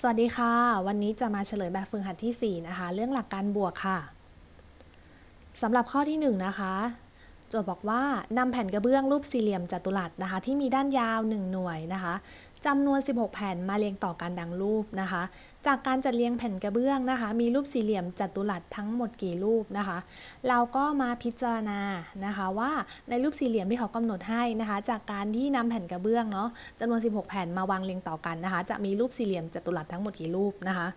สวัสดีค่ะ วันนี้จะมาเฉลยแบบฝึกหัดที่ 4 นะคะ เรื่องหลักการบวกค่ะสำหรับข้อที่ 1 นะคะ โจทย์บอกว่านำแผ่นกระเบื้องรูปสี่เหลี่ยมจัตุรัสนะคะ ที่มีด้านยาว 1 หน่วยนะคะ จำนวน 16 แผ่นมาเรียงต่อกันดังรูปนะคะ จากการจัดเรียงแผ่นกระเบื้องนะคะ มีรูปสี่เหลี่ยมจัตุรัสทั้งหมดกี่รูปนะคะ เราก็มาพิจารณานะคะว่าในรูปสี่เหลี่ยมที่เขากำหนดให้นะคะ จากการที่นำแผ่นกระเบื้องเนาะจำนวน 16 แผ่นมาวางเรียงต่อกันนะคะ จะมีรูปสี่เหลี่ยมจัตุรัสทั้งหมดกี่รูปนะคะ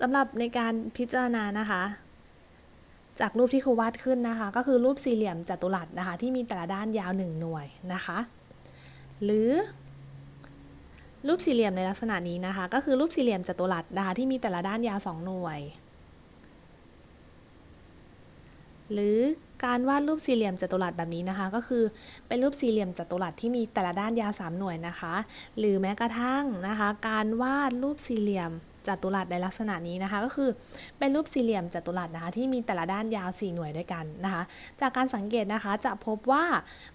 สำหรับในการพิจารณานะคะ จากรูปที่ครูวาดขึ้นนะคะ ก็คือรูปสี่เหลี่ยมจัตุรัสนะคะ ที่มีแต่ละด้านยาว 1 หน่วยนะคะ หรือ รูปสี่เหลี่ยมในลักษณะนี้นะคะ ก็คือรูปสี่เหลี่ยมจัตุรัสนะคะที่มีแต่ละด้านยาว2หน่วย หรือการวาดรูปสี่เหลี่ยมจัตุรัสแบบนี้นะคะ ก็คือเป็นรูปสี่เหลี่ยมจัตุรัสที่มีแต่ละด้านยาว3หน่วยนะคะ หรือแม้กระทั่งนะคะ การวาดรูปสี่เหลี่ยม จัตุรัสในลักษณะนี้นะคะ ก็คือเป็นรูปสี่เหลี่ยมจัตุรัสนะคะที่มีแต่ละด้านยาว 4 หน่วยด้วยกันนะคะ จากการสังเกตนะคะจะพบว่า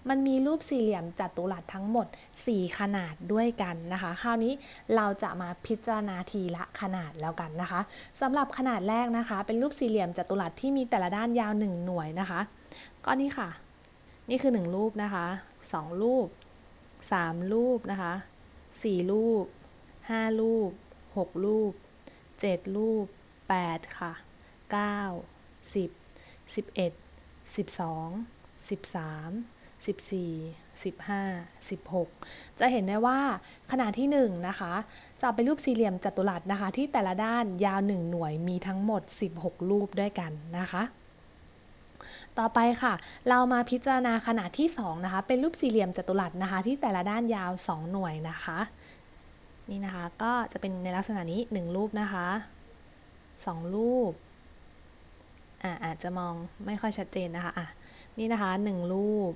มันมีรูปสี่เหลี่ยมจัตุรัสทั้งหมด 4 ขนาดด้วยกันนะคะ คราวนี้เราจะมาพิจารณาทีละขนาดแล้วกันนะคะสำหรับขนาดแรกนะคะ เป็นรูปสี่เหลี่ยมจัตุรัสที่มีแต่ละด้านยาว 1 หน่วยนะคะ ก็นี่ค่ะ นี่คือ 1 รูปนะคะ 2 รูป 3 รูปนะคะ 4 รูป 5 รูป 6 รูป 7 รูป 8 ค่ะ 9 10 11 12 13 14 15 16 จะเห็นได้ว่าขนาดที่ 1 นะคะ จะเป็นรูปสี่เหลี่ยมจัตุรัสนะคะ ที่แต่ละด้านยาว 1 หน่วยมีทั้งหมด 16 รูปด้วยกันนะคะต่อไปค่ะ เรามาพิจารณาขนาดที่ 2 นะคะ เป็นรูปสี่เหลี่ยมจัตุรัสนะคะ ที่แต่ละด้านยาว 2 หน่วยนะคะ นี่นะคะก็จะเป็นในลักษณะนี้ 1 รูปนะคะ 2 รูปอ่าอาจจะมองไม่ค่อยชัดเจนนะคะอะนี่นะคะ 1 รูป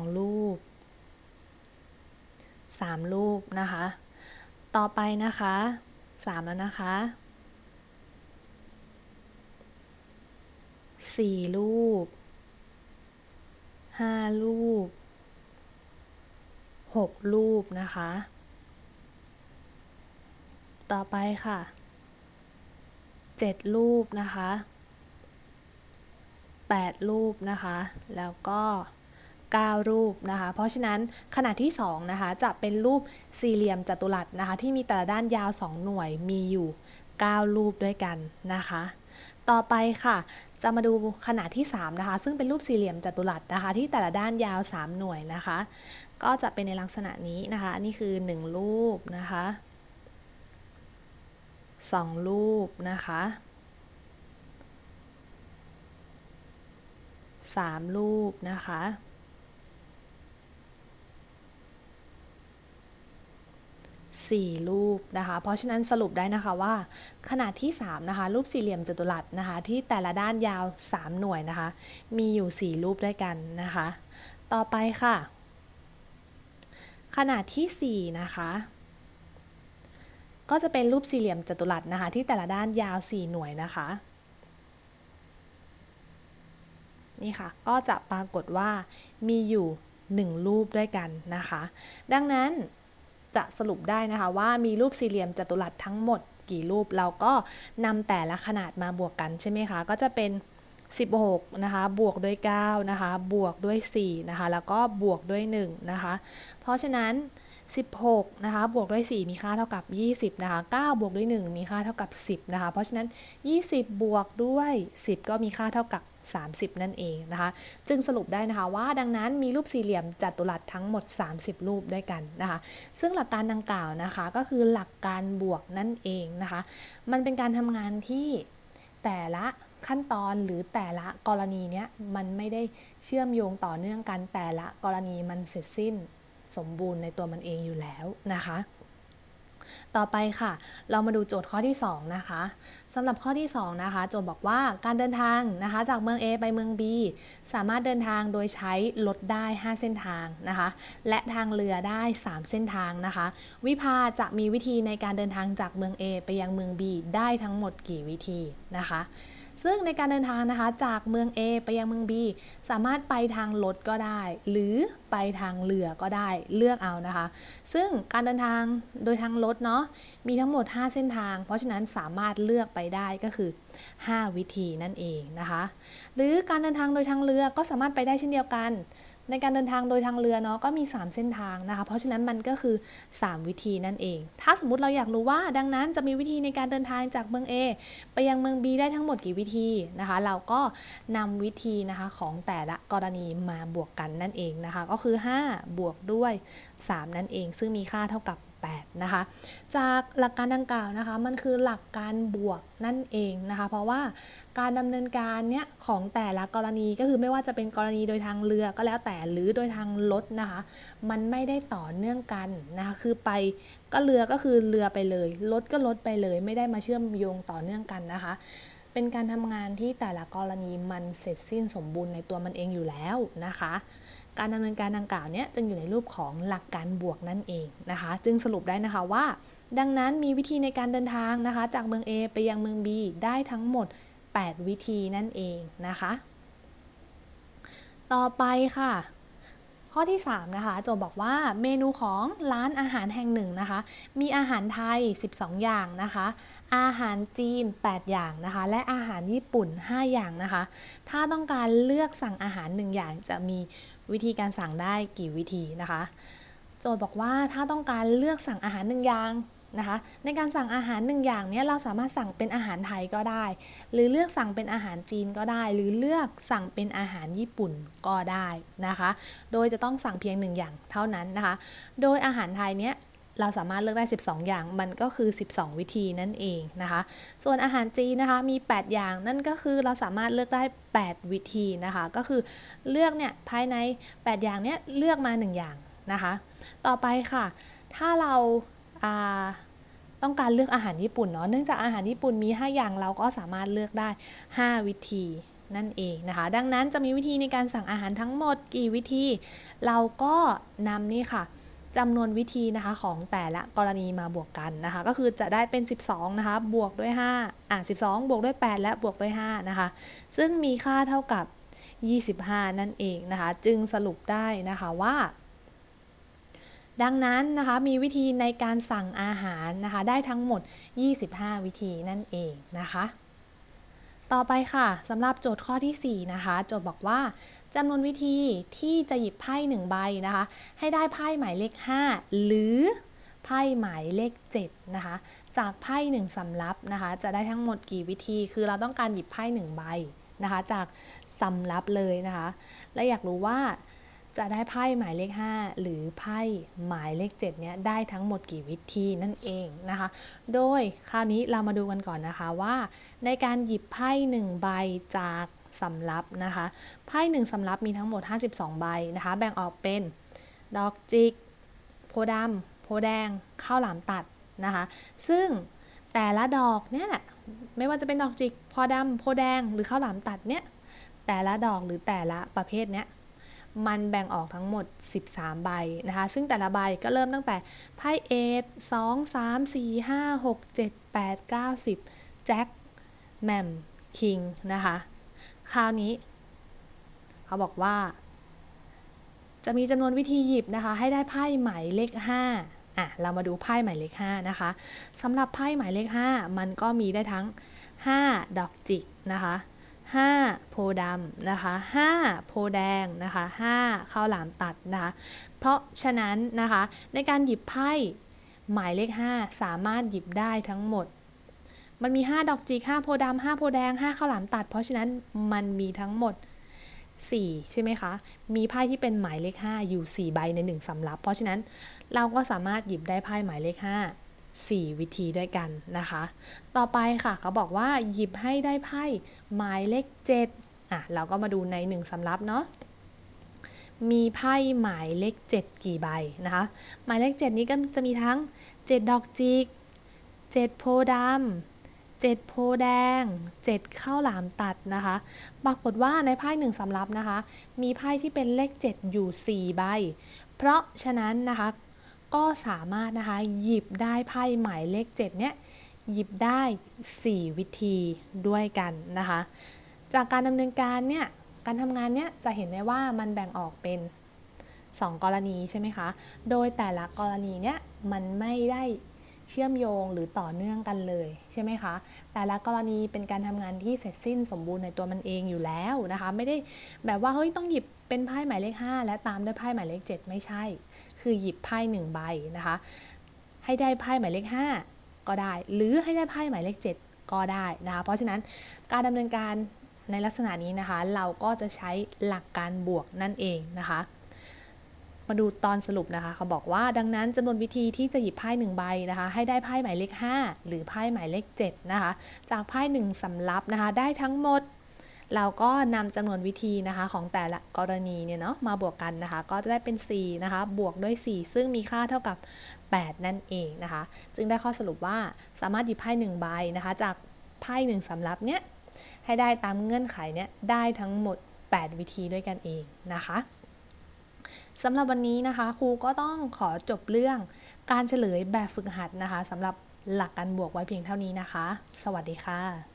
2 รูป 3 รูปนะคะ ต่อไปนะคะ 3 แล้วนะคะสี่รูปห้ารูป หกรูปนะคะ ต่อไปค่ะเจ็ดรูปนะคะแปดรูปนะคะ แล้วก็9 รูปนะคะ เพราะฉะนั้นขนาดที่2นะคะจะเป็นรูปสี่เหลี่ยมจัตุรัสนะคะ ที่มีแต่ละด้านยาว 2 หน่วยมีอยู่ 9 รูปด้วยกันนะคะ ต่อไปค่ะ จะมาดูขนาดที่3นะคะ ซึ่งเป็นรูปสี่เหลี่ยมจัตุรัสนะคะ ที่แต่ละด้านยาว 3 หน่วยนะคะ ก็จะเป็นในลักษณะนี้นะคะนนี้คือ 1 รูปนะคะ 2 รูปนะคะ 3 รูปนะคะ 4 รูปนะคะ เพราะฉะนั้นสรุปได้นะคะว่า ขนาดที่ 3 นะคะ รูปสี่เหลี่ยมจัตุรัสนะคะ ที่แต่ละด้านยาว 3 หน่วยนะคะ มีอยู่ 4 รูปด้วยกันนะคะ ต่อไปค่ะ ขนาดที่ 4 นะคะ ก็จะเป็นรูปสี่เหลี่ยมจัตุรัสนะคะ ที่แต่ละด้านยาว 4 หน่วยนะคะ นี่ค่ะ ก็จะปรากฏว่ามีอยู่ 1 รูปด้วยกันนะคะ ดังนั้นจะสรุปได้นะคะว่ามีรูปสี่เหลี่ยมจัตุรัสทั้งหมดกี่รูป เราก็นำแต่ละขนาดมาบวกกันใช่ไหมคะ ก็จะเป็น 16นะคะบวกด้วย9นะคะบวกด้วย4นะคะแล้วก็บวกด้วย1นะคะเพราะฉะนั้น 16นะคะบวกด้วย 4 มีค่าเท่ากับ 20นะคะ9บวกด้วย 1 มีค่าเท่ากับ 10นะคะเพราะฉะนั้น 20 บวกด้วย 10 ก็มีค่าเท่ากับ30 นั่นเองนะคะ จึงสรุปได้นะคะว่าดังนั้นมีรูปสี่เหลี่ยมจัตุรัสทั้งหมด 30 รูปด้วยกันนะคะ ซึ่งหลักการดังกล่าวนะคะก็คือหลักการบวกนั่นเองนะคะ มันเป็นการทำงานที่แต่ละ ขั้นตอนหรือแต่ละกรณีเนี้ยมันไม่ได้เชื่อมโยงต่อเนื่องกัน แต่ละกรณีมันเสร็จสิ้นสมบูรณ์ในตัวมันเองอยู่แล้วนะคะ ต่อไปค่ะ เรามาดูโจทย์ข้อที่ 2 นะคะสำหรับข้อที่ 2 นะคะ โจทย์บอกว่าการเดินทางนะคะ จากเมือง A ไปเมือง B สามารถเดินทางโดยใช้รถได้ 5 เส้นทางนะคะ และทางเรือได้ 3 เส้นทางนะคะ วิภาจะมีวิธีในการเดินทางจากเมือง A ไปยังเมือง B ได้ทั้งหมดกี่วิธีนะคะ ซึ่งในการเดินทางนะคะจากเมือง A ไปยังเมือง B สามารถไปทางรถก็ได้ หรือไปทางเรือก็ได้เลือกเอานะคะ ซึ่งการเดินทางโดยทางรถเนาะมีทั้งหมด 5 เส้นทาง เพราะฉะนั้นสามารถเลือกไปได้ก็คือ 5 วิธีนั่นเองนะคะ หรือการเดินทางโดยทางเรือก็สามารถไปได้เช่นเดียวกัน ในการเดินทางโดยทางเรือเนาะก็มี 3 เส้นทางนะคะ เพราะฉะนั้นมันก็คือ 3 วิธีนั่นเอง ถ้าสมมุติเราอยากรู้ว่าดังนั้นจะมีวิธีในการเดินทางจากเมือง A ไปยังเมือง B ได้ทั้งหมดกี่วิธีนะคะ เราก็นำวิธีนะคะของแต่ละกรณีมาบวกกันนั่นเองนะคะ ก็คือ 5 บวกด้วย 3 นั่นเอง ซึ่งมีค่าเท่ากับ 8 นะคะ จากหลักการดังกล่าวนะคะ มันคือหลักการบวกนั่นเองนะคะ เพราะว่าการดำเนินการเนี้ยของแต่ละกรณีก็คือไม่ว่าจะเป็นกรณีโดยทางเรือก็แล้วแต่หรือโดยทางรถนะคะ มันไม่ได้ต่อเนื่องกันนะคะคือไปก็เรือก็คือเรือไปเลยรถก็รถไปเลย ไม่ได้มาเชื่อมโยงต่อเนื่องกันนะคะ เป็นการทำงานที่แต่ละกรณีมันเสร็จสิ้นสมบูรณ์ในตัวมันเองอยู่แล้วนะคะ การดำเนินการดังกล่าวเนี้ยจึงอยู่ในรูปของหลักการบวกนั่นเองนะคะ จึงสรุปได้นะคะว่า ดังนั้นมีวิธีในการเดินทางนะคะ จากเมือง A ไปยังเมือง B ได้ทั้งหมด 8 วิธีนั่นเองนะคะ ต่อไปค่ะ ข้อที่ 3 นะคะโจบอกว่าเมนูของร้านอาหารแห่งหนึ่งนะคะ มีอาหารไทย 12 อย่างนะคะ อาหารจีน 8 อย่างนะคะ และอาหารญี่ปุ่น 5 อย่างนะคะ ถ้าต้องการเลือกสั่งอาหาร 1 อย่างจะมีวิธีการสั่งได้กี่วิธีนะคะ โจทย์บอกว่าถ้าต้องการเลือกสั่งอาหารหนึ่งอย่าง นะคะ ในการสั่งอาหาร1อย่างเนี้ยเราสามารถสั่งเป็นอาหารไทยก็ได้ หรือเลือกสั่งเป็นอาหารจีนก็ได้ หรือเลือกสั่งเป็นอาหารญี่ปุ่นก็ได้นะคะ โดยจะต้องสั่งเพียง1อย่างเท่านั้นนะคะ โดยอาหารไทยเนี้ยเราสามารถเลือกได้ 12 อย่าง มันก็คือ 12 วิธีนั่นเองนะคะ ส่วนอาหารจีนนะคะ มี 8 อย่าง นั่นก็คือเราสามารถเลือกได้ 8 วิธีนะคะ ก็คือเลือกเนี่ยภายใน 8 อย่างเนี้ยเลือกมา 1 อย่างนะคะ ต่อไปค่ะ ถ้าเรา ต้องการเลือกอาหารญี่ปุ่นเนาะเนื่องจากอาหารญี่ปุ่นมี 5 อย่างเราก็สามารถเลือกได้ 5 วิธีนั่นเองนะคะ ดังนั้นจะมีวิธีในการสั่งอาหารทั้งหมดกี่วิธี เราก็นำนี่ค่ะจำนวนวิธีนะคะของแต่ละกรณีมาบวกกันนะคะ ก็คือจะได้เป็น 12 นะคะ บวกด้วย 5 อะ 12 บวกด้วย 8 และบวกด้วย 5 นะคะ ซึ่งมีค่าเท่ากับ 25 นั่นเองนะคะ จึงสรุปได้นะคะว่า ดังนั้นนะคะมีวิธีในการสั่งอาหารนะคะได้ทั้งหมด 25 วิธีนั่นเองนะคะ ต่อไปค่ะสำหรับโจทย์ข้อที่ 4 นะคะ โจทย์บอกว่าจำนวนวิธีที่จะหยิบไพ่1ใบนะคะ ให้ได้ไพ่หมายเลข 5 หรือไพ่หมายเลข 7 นะคะ จากไพ่1สำรับนะคะ จะได้ทั้งหมดกี่วิธี คือเราต้องการหยิบไพ่1ใบนะคะ จากสำรับเลยนะคะ และอยากรู้ว่า จะได้ไพ่หมายเลข 5 หรือไพ่หมายเลข7เนี้ยได้ทั้งหมดกี่วิธีนั่นเองนะคะ โดยคราวนี้เรามาดูกันก่อนนะคะว่า ในการหยิบไพ่1ใบจากสำรับนะคะไพ่1สำรับมีทั้งหมด 52 ใบนะคะ แบ่งออกเป็นดอกจิกโพดำโพแดงข้าวหลามตัดนะคะ ซึ่งแต่ละดอกเนี่ยไม่ว่าจะเป็นดอกจิกโพดำโพแดงหรือข้าวหลามตัดเนี่ยแต่ละดอกหรือแต่ละประเภทเนี้ย มันแบ่งออกทั้งหมด 13 ใบนะคะ ซึ่งแต่ละใบก็เริ่มตั้งแต่ไพ่เอทสองสามสี่ห้าหกเจ็ดแปดเก้าสิบแจ็คแมมคิงนะคะ คราวนี้ เขาบอกว่า จะมีจำนวนวิธีหยิบนะคะ ให้ได้ไพ่หมายเลข5อะ เรามาดูไพ่หมายเลข5นะคะสำหรับไพ่หมายเลข 5 มันก็มีได้ทั้ง 5 ดอกจิกนะคะ 5 โพดำนะคะ 5 โพแดงนะคะ 5 ข้าวหลามตัดนะคะ เพราะฉะนั้นนะคะในการหยิบไพ่หมายเลข 5 สามารถหยิบได้ทั้งหมด มันมี 5 ดอกจิก5โพดำ5โพแดง 5 ข้าวหลามตัด เพราะฉะนั้นมันมีทั้งหมด 4 ใช่ไหมคะ มีไพ่ที่เป็นหมายเลข 5 อยู่ 4 ใบใน 1สำรับ เพราะฉะนั้นเราก็สามารถหยิบได้ไพ่หมายเลข 5 4 วิธีด้วยกันนะคะ ต่อไปค่ะเขาบอกว่าหยิบให้ได้ไพ่หมายเลข7อะเราก็มาดูใน 1สำรับเนาะมีไพ่หมายเลข 7 กี่ใบนะคะ หมายเลข 7 นี้ก็จะมีทั้ง 7 ดอกจิก 7 โพดำ7 โพแดง 7 ข้าวหลามตัดนะคะ ปรากฏว่าในไพ่หนึ่งสำรับนะคะ มีไพ่ที่เป็นเลข 7 อยู่ 4 ใบ เพราะฉะนั้นนะคะ ก็สามารถนะคะหยิบได้ไพ่หมายเลข7เนี้ยหยิบได้ 4 วิธีด้วยกันนะคะ จากการดำเนินการเนี่ยการทำงานเนี่ยจะเห็นได้ว่ามันแบ่งออกเป็น 2 กรณีใช่ไหมคะ โดยแต่ละกรณีเนี่ยมันไม่ได้เชื่อมโยงหรือต่อเนื่องกันเลยใช่ไหมคะ แต่ละกรณีเป็นการทำงานที่เสร็จสิ้นสมบูรณ์ในตัวมันเองอยู่แล้วนะคะ ไม่ได้แบบว่าเฮ้ยต้องหยิบเป็นไพ่หมายเลข 5 และตามด้วยไพ่หมายเลข 7 ไม่ใช่ คือหยิบไพ่หนึ่งใบนะคะ ให้ได้ไพ่หมายเลข 5 ก็ได้ หรือให้ได้ไพ่หมายเลข 7 ก็ได้นะคะ เพราะฉะนั้นการดำเนินการในลักษณะนี้นะคะ เราก็จะใช้หลักการบวกนั่นเองนะคะ มาดูตอนสรุปนะคะเขาบอกว่าดังนั้นจำนวนวิธีที่จะหยิบไพ่หนึ่งใบนะคะ ให้ได้ไพ่หมายเลข 5 หรือไพ่หมายเลข 7 นะคะ จากไพ่หนึ่งสำรับนะคะ ได้ทั้งหมด เราก็นำจำนวนวิธีนะคะของแต่ละกรณีเนี่ยเนาะมาบวกกันนะคะ ก็จะได้เป็น 4 นะคะ บวกด้วย 4 ซึ่งมีค่าเท่ากับ 8 นั่นเองนะคะ จึงได้ข้อสรุปว่าสามารถหยิบไพ่หนึ่งใบนะคะ จากไพ่หนึ่งสำรับเนี้ยให้ได้ตามเงื่อนไขเนี้ยได้ทั้งหมด 8 วิธีด้วยกันเองนะคะสำหรับวันนี้นะคะครูก็ต้องขอจบเรื่องการเฉลยแบบฝึกหัดนะคะสำหรับหลักการบวกไว้เพียงเท่านี้นะคะ สวัสดีค่ะ